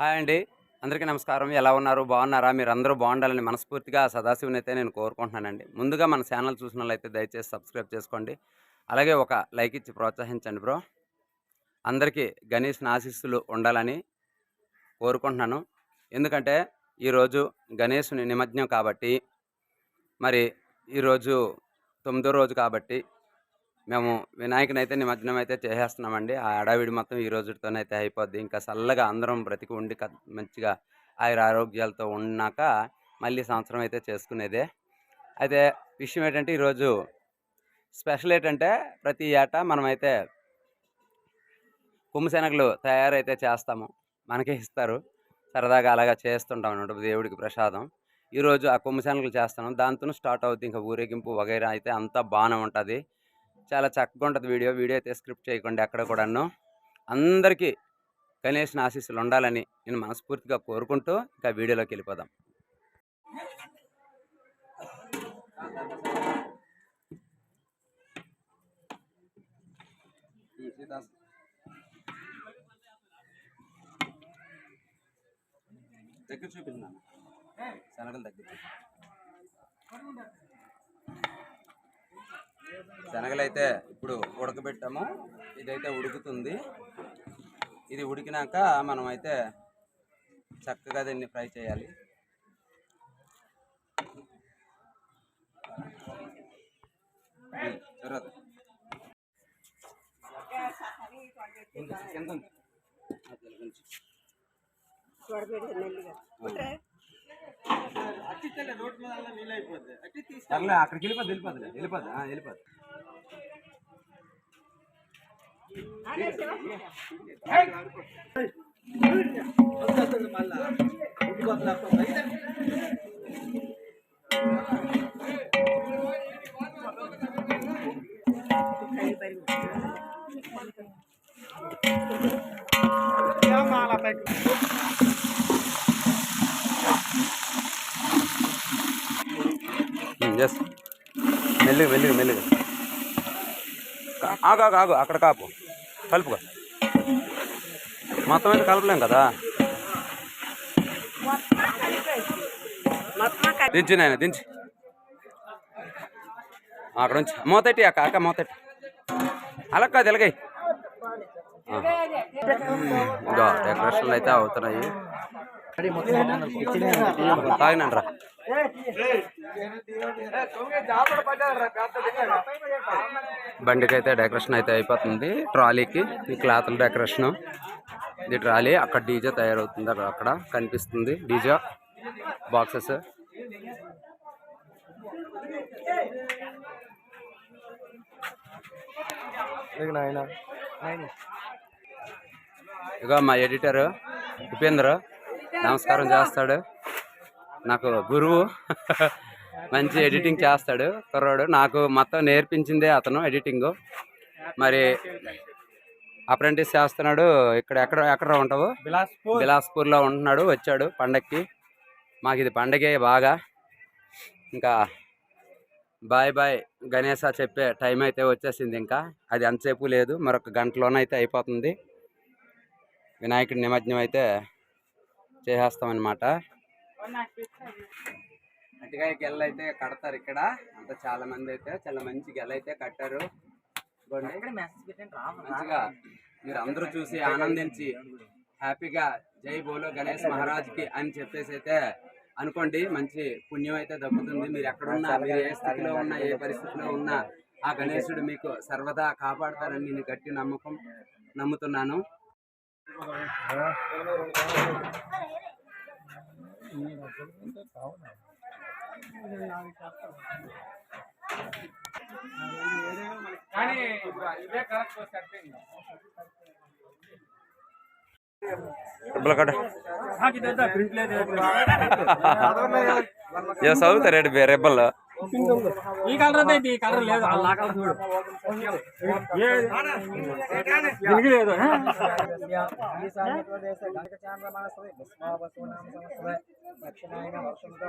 Hi అండి. అందరికీ నమస్కారం. ఎలా ఉన్నారు? బాగున్నారా? మీరు అందరూ బాగుండాలని మనస్ఫూర్తిగా సదాశివుని అయితే నేను కోరుకుంటున్నానండి. ముందుగా మన ఛానల్ చూసిన వాళ్ళైతే దయచేసి సబ్స్క్రైబ్ చేసుకోండి. అలాగే ఒక లైక్ ఇచ్చి ప్రోత్సహించండి బ్రో. అందరికీ గణేష్ ఆశీస్సులు ఉండాలని కోరుకుంటున్నాను. ఎందుకంటే ఈరోజు గణేషుని నిమజ్ఞం కాబట్టి మరి ఈరోజు తొమ్మిదో రోజు కాబట్టి మేము వినాయకుని అయితే నిమజ్జనం అయితే చేసేస్తున్నామండి. ఆ హడావిడి మొత్తం ఈ రోజుతోనైతే అయిపోద్ది. ఇంకా చల్లగా అందరం బ్రతికి ఉండి మంచిగా ఆయుర ఆరోగ్యాలతో ఉన్నాక మళ్ళీ సంవత్సరం అయితే చేసుకునేదే. అయితే విషయం ఏంటంటే ఈరోజు స్పెషల్ ఏంటంటే ప్రతి ఏటా మనమైతే కుమ్మశనగలు తయారైతే చేస్తాము. మనకే ఇస్తారు. సరదాగా అలాగా చేస్తుంటాం అనమాట దేవుడికి ప్రసాదం. ఈరోజు ఆ కుమ్మశనగలు చేస్తాను దాంతో స్టార్ట్ అవుతుంది ఇంకా ఊరేగింపు వగైరా అయితే అంతా బాగానే ఉంటుంది. చాలా చక్కగా ఉంటుంది వీడియో. వీడియో అయితే స్క్రిప్ట్ చేయకుండా ఎక్కడ కూడాను. అందరికీ గణేష్ ఆశీస్సులు ఉండాలని నేను మనస్ఫూర్తిగా కోరుకుంటూ ఇంకా వీడియోలోకి వెళ్ళిపోదాం. దగ్గర చూపించాను శనగలు దగ్గర. శనగలు అయితే ఇప్పుడు ఉడకబెట్టాము. ఇదైతే ఉడుకుతుంది. ఇది ఉడికినాక మనం అయితే చక్కగా దీన్ని ఫ్రై చేయాలి. సర్లే అక్కడికి వెళ్ళిపోద్ది వెళ్ళిపోద్ది వెళ్ళిపోద్ది ఆ, వెళ్ళిపోద్ది ఎస్ మెల్లిగా మెల్లిగా మెల్లిగా. ఆగు ఆగు ఆగు అక్కడ కాపు. కలుపుకో. మొత్తం అయితే కలపలేం కదా? దించి నాయన దించి. అక్కడ నుంచి మూతట్టి అక్క అక్క మూతట్టి. అలా కాదు ఎలాగై ఇంకా డెకరేషన్లు అయితే అవుతున్నాయి. తాగినండ్రా బండికి అయితే డెకరేషన్ అయితే అయిపోతుంది. ట్రాలీకి ఈ క్లాత్ డెకరేషన్. ఇది ట్రాలీ అక్కడ డీజే తయారవుతుంది. అక్కడ- అక్కడ కనిపిస్తుంది డీజే బాక్సెస్. ఇక మా ఎడిటర్ ఉపేంద్ర. నమస్కారం చేస్తాడు. నాకు గురువు. మంచి ఎడిటింగ్ చేస్తాడు కుర్రాడు. నాకు మొత్తం నేర్పించిందే అతను ఎడిటింగ్ మరి అప్రెంటిస్ చేస్తున్నాడు. ఇక్కడ ఎక్కడ ఎక్కడ ఉంటావు? బిలాస్పూర్. బిలాస్పూర్లో ఉంటున్నాడు వచ్చాడు పండక్కి. మాకు ఇది పండగే బాగా. ఇంకా బాయ్ బాయ్ గణేశ చెప్పే టైం అయితే వచ్చేసింది ఇంకా. అది అంతసేపు లేదు మరొక గంటలోనైతే అయిపోతుంది. వినాయకుడి నిమజ్జనం అయితే చేసేస్తామన్నమాట. అటుగా గెల్ల అయితే కడతారు ఇక్కడ. అంతా చాలా మంది అయితే చాలా మంచి గెల అయితే కట్టారు. మంచిగా మీరు అందరూ చూసి ఆనందించి హ్యాపీగా జై బోలో గణేష్ మహారాజ్కి అని చెప్పేసి అయితే అనుకోండి. మంచి పుణ్యం అయితే దక్కుతుంది. మీరు ఎక్కడున్నా మీరు ఏ స్థితిలో ఉన్నా ఏ పరిస్థితిలో ఉన్నా ఆ గణేశుడు మీకు సర్వదా కాపాడతారని నేను గట్టి నమ్మకం నమ్ముతున్నాను. కానీ ఇదే కరెక్ట్ ఏ చదువుతారు రెబ్బల్లో ఈ కలర్ అయితే ఈ కలర్ లేదు. ఆ కలర్ చూడు. దీనికి లేదు? దక్షిణాయన వర్షంతో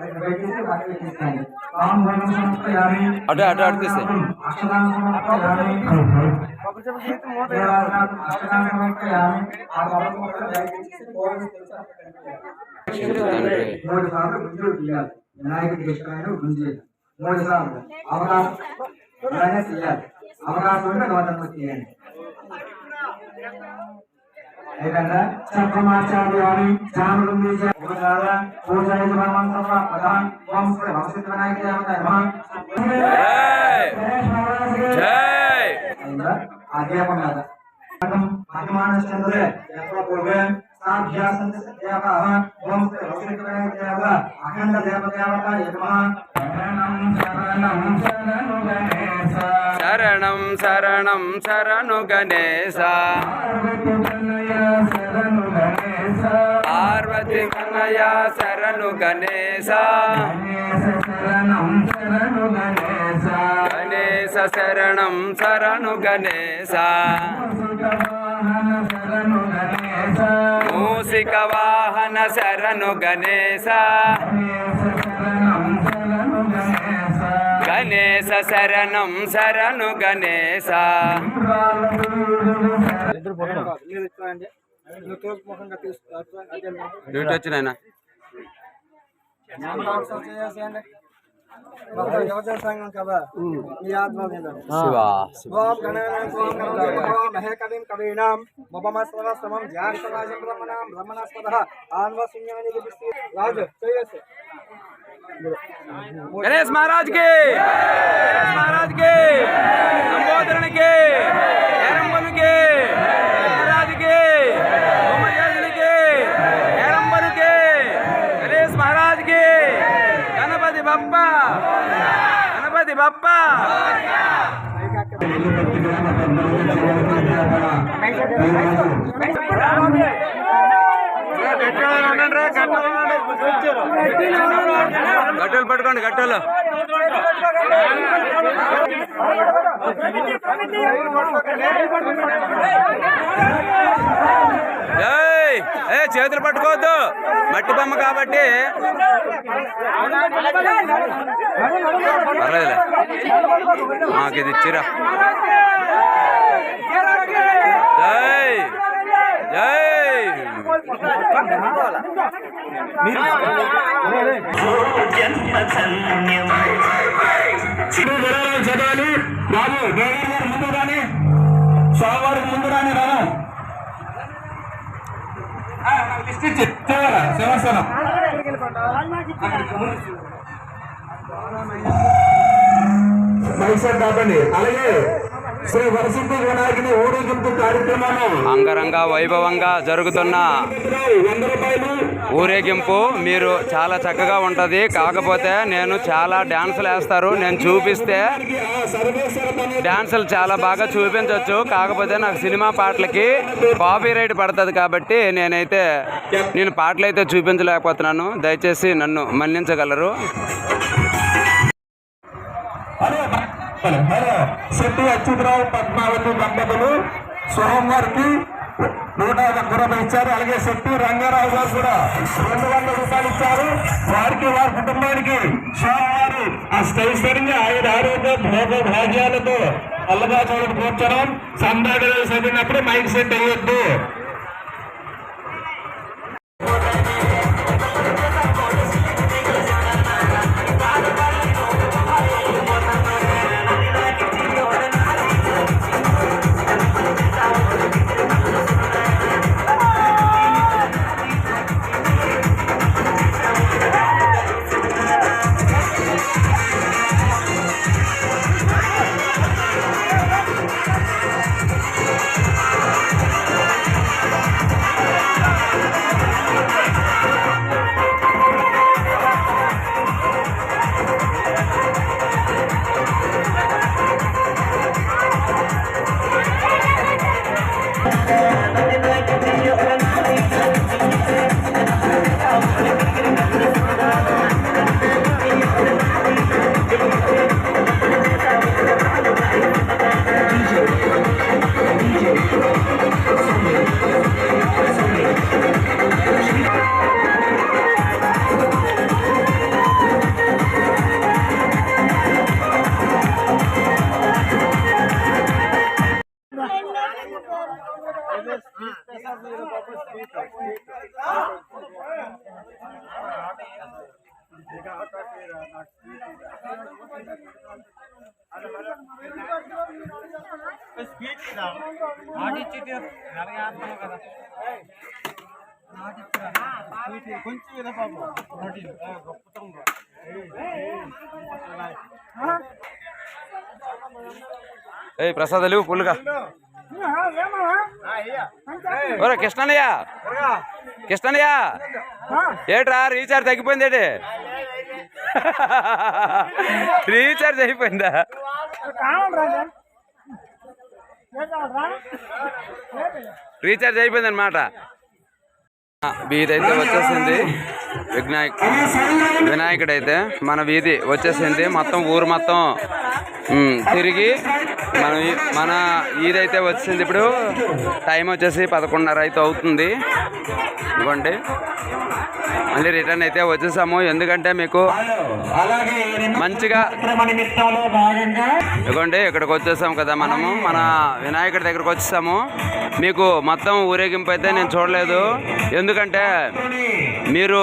ఆంబోలవం అక్షరాన్ని సమర్పయామి ప్రసాదం వాటికి తీసేయండి అది పెట్టేసి వాటికి తీసేయండి ఆంబోలం సమర్పయామి అటు అటు అటు తీసే అక్షరాన్ని సమర్పయామి అక్షరాన్ని సమర్పయామి ఆ పదకొండు దయచేసి కోవిడ్ తండ్రి మూడు సార్లు గుంజులు తీయాలి వినాయకుడి ఇష్టమైన గుంజేది మూడు సార్లు అవకాశం ఎవరైనా తీయాలి అవకాశం ఉంటే నూతన తీయండి ప్రధాన్ ఓం శ్రీ వినాయక దేవత పూర్వే సాభ్యాసంత ఓం శ్రీ అఖండ యమః శరణం శరణం శరణు గణేశ. శరణం కన్నయ్య శరణు గణేశ. గణేశ శరణం శరణు గణేశ. మూసిక వాహన శరణు గణేశ. గణేశ శరణం శరణు గణేశ. డ్యూటీ వచ్చినాయన యువజన సంఘం కదా ఈ ఆత్మ మీద శివ ఓం గణానాం ఓం గణానాం మహే కవిం కవీనాం మపమస్వస్తమం ధ్యానితరాజం బ్రహ్మణాం బ్రహ్మణస్పదః ఆన్వశూన్యాని విదిస్తి రాజు చేయొచ్చు గణేష్ మహారాజ్ కి గణేష్ మహారాజ్ కి సంబోధన बाप्पा. गणपती बाप्पा. राम గట్టెలు పట్టుకోండి గట్టెలు. ఏ చేతులు పట్టుకోవద్దు. మట్టి బొమ్మ కాబట్టి. పర్లేదులే మాకు ఇది ఇచ్చిరా. జై చదవాలి బాబు దేవర్ గారు ముందు రాని సోమవారం ముందు రాని రాను లిస్ట్ ఇచ్చి చేయాలా మైసూర్ దాటండి అలాగే. శ్రీ వరసిద్ధి వినాయకుని ఊరేగింపు కార్యక్రమాన్ని అంగరంగ వైభవంగా జరుగుతున్న ఊరేగింపు మీరు చాలా చక్కగా ఉంటుంది. కాకపోతే నేను చాలా డ్యాన్సులు వేస్తారు. నేను చూపిస్తే డ్యాన్సులు చాలా బాగా చూపించవచ్చు కాకపోతే నాకు సినిమా పాటలకి కాపీ రైట్ పడుతుంది కాబట్టి నేనైతే నేను పాటలు అయితే చూపించలేకపోతున్నాను. దయచేసి నన్ను మన్నించగలరు. శెట్టి అచ్యుతరావు పద్మావతి దంపతులు సోమవారికి నూట ఒక్క రూపాయలు ఇచ్చారు. అలాగే శెట్టి రంగారావు గారు కూడా రెండు వందల రూపాయలు ఇచ్చారు. వారికి వారి కుటుంబానికి సోమవారి అష్టైశ్వర్యంగా ఆయన ఆరోగ్య భోగ భాగ్యాలతో అల్లగా చూడడం కూర్చోడం సందాడులు చదివినప్పుడు మైక్ సెట్ అయ్యొద్దు. కొంచెం ఇదే పాపం ప్రోటీన్ గొప్పతం ఏయ్ ప్రసాదాలు ఫుల్గా ఓరే కృష్ణయ్య కృష్ణయ్య ఏట్రా రీఛార్జ్ తగ్గిపోయింది ఏంటి? రీఛార్జ్ అయిపోయిందా? రీఛార్జ్ అయిపోయింది అనమాట వీధి అయితే వచ్చేసింది. వినాయక్ వినాయకుడు అయితే మన వీధి వచ్చేసింది. మొత్తం ఊరు మొత్తం తిరిగి మన మన ఈద్ అయితే వచ్చింది ఇప్పుడు టైం వచ్చేసి పదకొండున్నర అయితే అవుతుంది. ఇవ్వండి. మళ్ళీ రిటర్న్ అయితే వచ్చేసాము. ఎందుకంటే మీకు మంచిగా ఇదిగోండి ఇక్కడికి వచ్చేసాము కదా మనము. మన వినాయకుడి దగ్గరకు వచ్చేసాము. మీకు మొత్తం ఊరేగింపు అయితే నేను చూడలేదు. ఎందుకంటే మీరు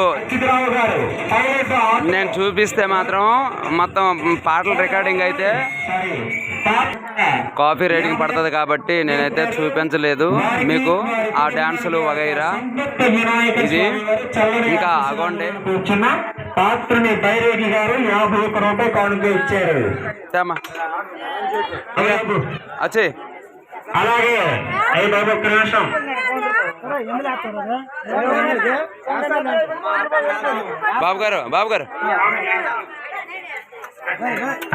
నేను చూపిస్తే మాత్రం మొత్తం పాటల రికార్డింగ్ అయితే కాపీ రేటింగ్ పడుతుంది కాబట్టి నేనైతే చూపించలేదు. మీకు ఆ డ్యాన్సులు వగైరా. ఇది ఇంకా అగోండి. కూర్చున్న పాత్రని బైరేగి గారు యాభై ఒక్క రూపాయి కానుక ఇచ్చారు. తేమ్మా బాబు, అచ్చి. అలాగే. అయ్యి బాబు ఒక్క నిమిషం. బాబు గారు బాబు గారు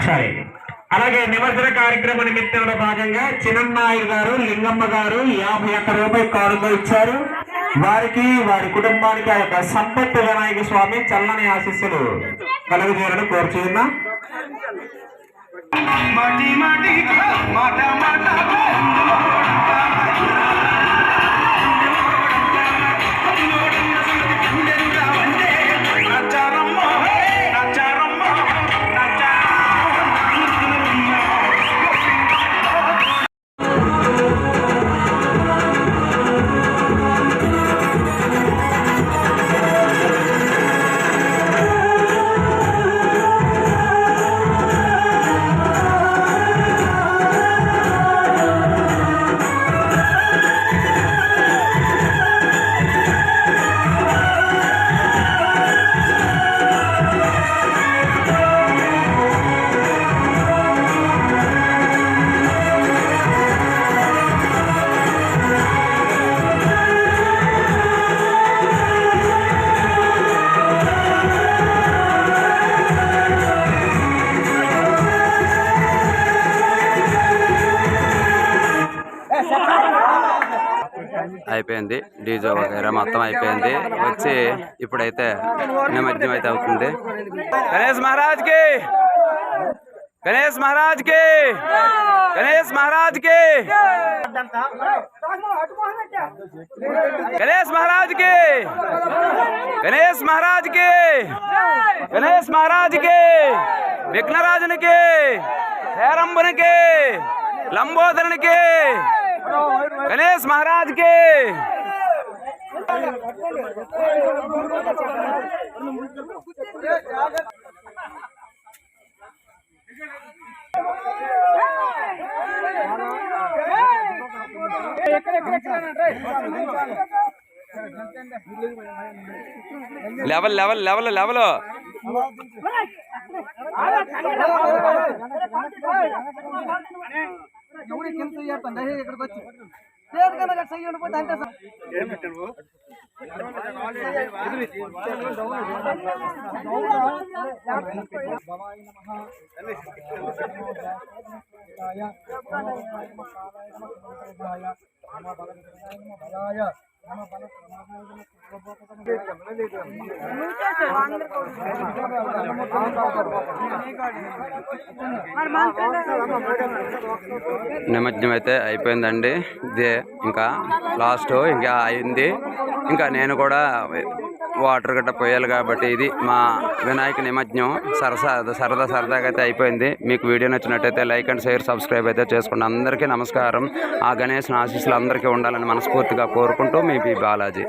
సరే. అలాగే నిమజ్జన కార్యక్రమ నిమిత్తంలో భాగంగా చిన్నమ్మాయి గారు లింగమ్మ గారు యాభై ఒక్క రూపాయి కానుక ఇచ్చారు. వారికి వారి కుటుంబానికి ఆ యొక్క సంపత్తి వినాయక స్వామి చల్లని ఆశీస్సులు కలుగుజేయాలని కోరుచున్నాం. అయిపోయింది. డీజే వగైరా మొత్తం అయిపోయింది. వచ్చి ఇప్పుడైతే నిమజ్జనం అయితే అవుతుంది. గణేష్ మహారాజ్కి గణేష్ మహారాజ్కి గణేష్ మహారాజ్కి గణేష్ మహారాజ్కి గణేష్ మహారాజ్కి గణేష్ మహారాజ్కి విఘ్నరాజునికి! హేరంబునికి! లంబోదరునికి! గణేష్ మహారాజ్ కి లెవెల్ లెవెల్ లెవెల్ లెవెల్ ఎవరి కింద చేస్తాను ఇక్కడికి వచ్చి. లేదు కదా అక్కడ చెయ్యి ఉండిపోతే అంతే సార్. నిమజ్జనం అయితే అయిపోయిందండి. ఇదే ఇంకా లాస్ట్ ఇంకా అయింది. ఇంకా నేను కూడా వాటర్ గట్ట పోయాలి కాబట్టి ఇది మా వినాయక నిమజ్ఞం సరసా సరదా సరదాగా అయితే అయిపోయింది. మీకు వీడియో నచ్చినట్టయితే లైక్ అండ్ షేర్ సబ్స్క్రైబ్ అయితే చేసుకోండి అందరికీ నమస్కారం. ఆ గణేష్ ఆశీస్సులు అందరికీ ఉండాలని మనస్ఫూర్తిగా కోరుకుంటూ మీ బి బాలాజీ.